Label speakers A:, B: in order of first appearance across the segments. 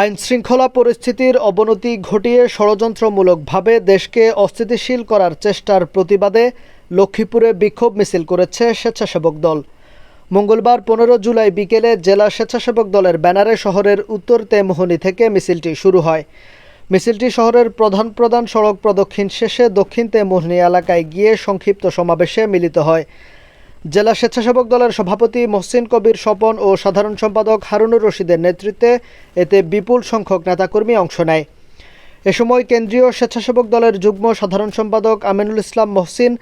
A: আইন শৃঙ্খলা পরিস্থিতির অবনতি ঘটিয়ে ষড়যন্ত্রমূলকভাবে দেশকে অস্থিতিশীল করার চেষ্টার প্রতিবাদে লক্ষ্মীপুরে বিক্ষোভ মিছিল করেছে স্বেচ্ছাসেবক দল। মঙ্গলবার পনেরো জুলাই বিকেলে জেলা স্বেচ্ছাসেবক দলের ব্যানারে শহরের উত্তর তেমোহনী থেকে মিছিলটি শুরু হয়। মিছিলটি শহরের প্রধান প্রধান সড়ক প্রদক্ষিণ শেষে দক্ষিণ তেমোহনী এলাকায় গিয়ে সংক্ষিপ্ত সমাবেশে মিলিত হয়। জেলা স্বেচ্ছাসেবক দলের সভাপতি মহসিন কবির স্বপন ও সাধারণ সম্পাদক হারুনুর রশিদের নেতৃত্বে এতে বিপুল সংখ্যক নেতাকর্মী অংশ নেয়। এ সময় কেন্দ্রীয় স্বেচ্ছাসেবক দলের যুগ্ম সাধারণ সম্পাদক আমিনুল ইসলাম মহসিন,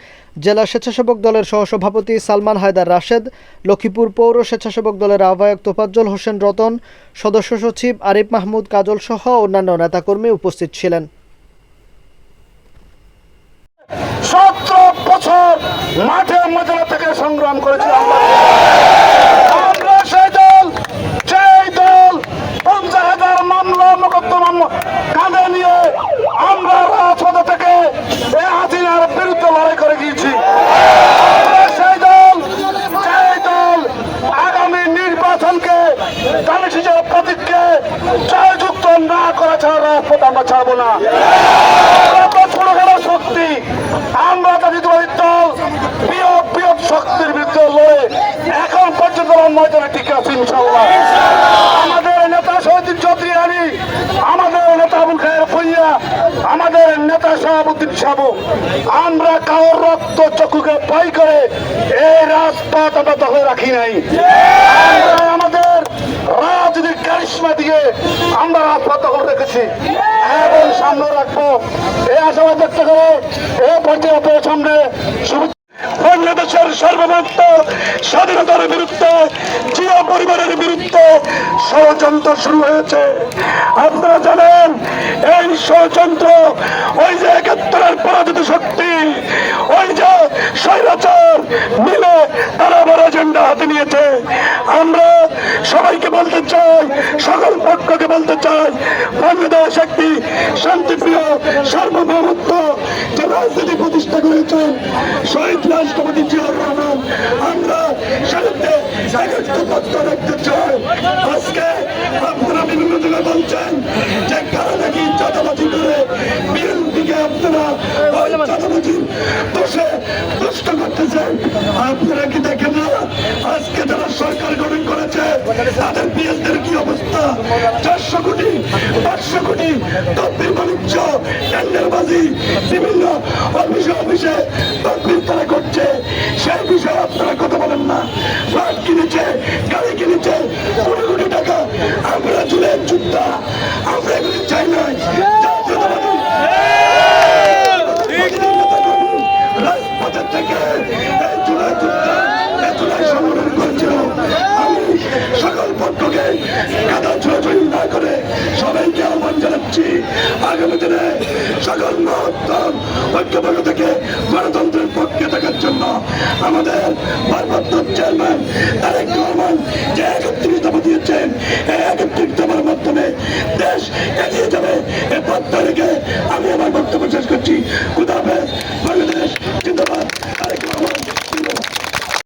A: জেলা স্বেচ্ছাসেবক দলের সহসভাপতি সালমান হায়দার রাশেদ, লক্ষ্মীপুর পৌর স্বেচ্ছাসেবক দলের আহ্বায়ক তোফাজ্জল হোসেন রতন, সদস্য সচিব আরিফ মাহমুদ কাজল সহ অন্যান্য নেতাকর্মী উপস্থিত ছিলেন।
B: বছর মাঠে ময়দানে থেকে সংগ্রাম করেছি সেই দল দল হাজার মামলা নিয়ে করে গিয়েছি। সেই দল দল আগামী নির্বাচনকে না করা ছাড়া রাজপথ আমরা ছাড়বো না। ছোটখাটো শক্তি পর্যন্ত ময়দানে টিকে আছে ইনশাল্লাহ আমাদের নেতা শহীদ চৌধুরী আলী আমাদের নেতা আবুল খায়ের ভুইয়া, আমাদের নেতা শাহাবুদ্দিন সাবু, আমরা কারোর রক্ত চক্ষুকে ভয় করে এই রাজপথ আমরা দখলে রাখি নাই। আমাদের রাজনীতির কারিশ্মা দিয়ে আমরা রাজপথ দখল রেখেছি। এবং সামনে রাখব। এই আশাবাদ ব্যক্ত করে এই পর্যায়ে সামনে শুভেচ্ছা
C: বাংলাদেশের সর্বমত্ত স্বাধীনতার বিরুদ্ধে, জিয়া পরিবারের বিরুদ্ধে ষড়যন্ত্র শুরু হয়েছে। আপনারা জানেন, এই ষড়যন্ত্র, ওই যে একাত্তরের পরাজিত শক্তি, ওই যে স্বৈরাচার মিলে তারা বড় এজেন্ডা হাতে নিয়েছে। আমরা সবাইকে বলতে চাই, সকল পক্ষকে বলতে চাই, বাংলাদেশ একটি শান্তিপ্রিয়, সার্বভৌমত্ব যে রাজনীতি প্রতিষ্ঠা করেছেন শহীদ রাষ্ট্রপতি জিয়াউর রহমান। আমরা চাই। আজকে আপনারা বিভিন্ন জায়গায় বলছেন যে কারা নাকি চাঁদাবাজি করে বিএনপিকে আপনারা দুষ্ট আপনারা কি দেখেন না? আজকে যারা সরকার করেছে তাদের পিএসদের কি অবস্থা? চারশো কোটি পাঁচশো কোটি তদ্বির বাণিজ্য বিভিন্ন অফিসে অফিসে পক্ষকে কাদা ছোড়াছড়ি না করে সবাইকে আহ্বান জানাচ্ছি। আগামী দিনে সকল মহত্তম ঐক্যবদ্ধ থেকে গণতন্ত্রের পক্ষে থাকার জন্য আমাদের ভারপ্রাপ্ত চেয়ারম্যান তারেক রহমান যে একত্রিততা দিয়েছেন, এই একত্রিততার মাধ্যমে দেশ এগিয়ে যাবে। পাঁচ তারিখে আমি আমার বক্তব্য শেষ করছি। খুদাফেজ বাংলাদেশ জিন্দাবাদ। তারেক রহমান